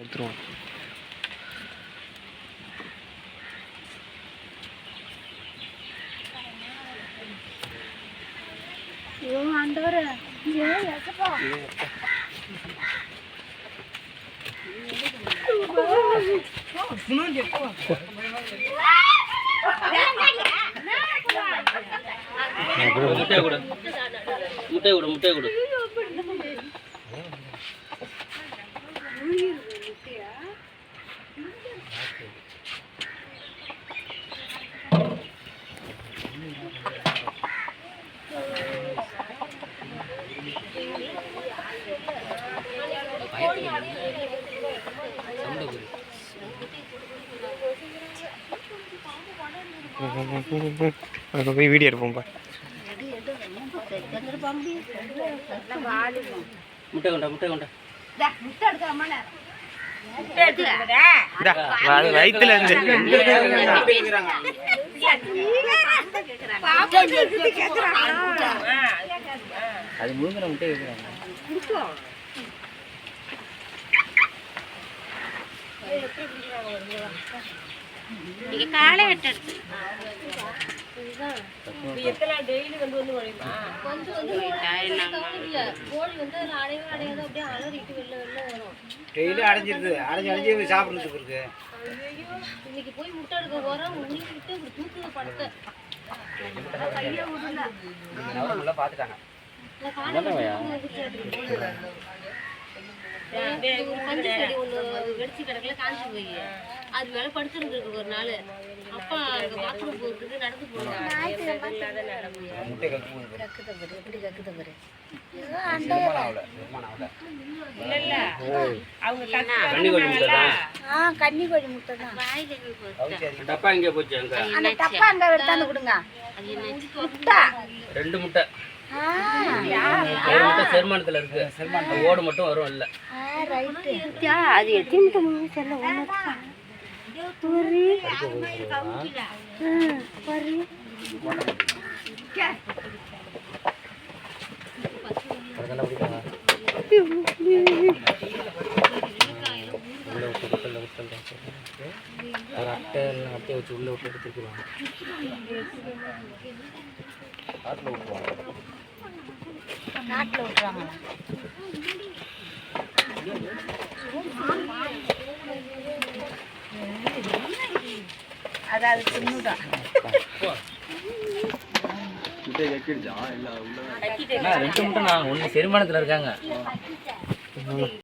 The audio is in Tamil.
எடுத்துருவோம் முட்டையை கொடு. முட்டையை கொடு முட்டையை கொடு. அங்கே போய் வீடியோ எடுப்போம்ப்பா முட்டை கொண்டா முட்டை கொண்டா. வயிற்றுல இருந்து. அது முழுங்கிற முட்டை வைக்கிறாங்க. நீங்க காலை வெட்டெடுத்து டெய்லி அடைஞ்சிருது. அடைஞ்சு அடைஞ்சு சாப்பிட்றதுக்கு இருக்கு. இன்னைக்கு போய் முட்டை எடுக்க போறோம் உனக்கு விட்டு இப்படி தூக்குது படத்தை பார்த்துட்டாங்க கஞ்சி செடி ஒன்று வெடிச்சு கிடக்கல காஞ்சி போய். அது மேலே படுத்துருந்துருக்கு ஒரு நாள். அப்பா அங்கே பாத்ரூம் போகிறதுக்கு நடந்து போறாங்க கண்ணி முட்டை தான் கன்னி கோழி முட்டை தான் டப்பா எங்கே போச்சு அந்த டப்பா எடுத்தாந்து கொடுங்க ரெண்டு முட்டை. செருமானத்தில் இருக்கு. அந்த ஓடு மட்டும் வரும் இல்லை. அது எத்தனை மூணு செல்ல அட்டை இல்லை அட்டையை வச்சு உள்ள விட்டு எடுத்துக்கலாம் காட்டில் விட்டுருவாங்க நாட்டில் விட்டுறாங்க. அதாவது சின்னதான். ரெண்டு முட்டை நான் ஒன்று செரிமானத்தில் இருக்காங்க.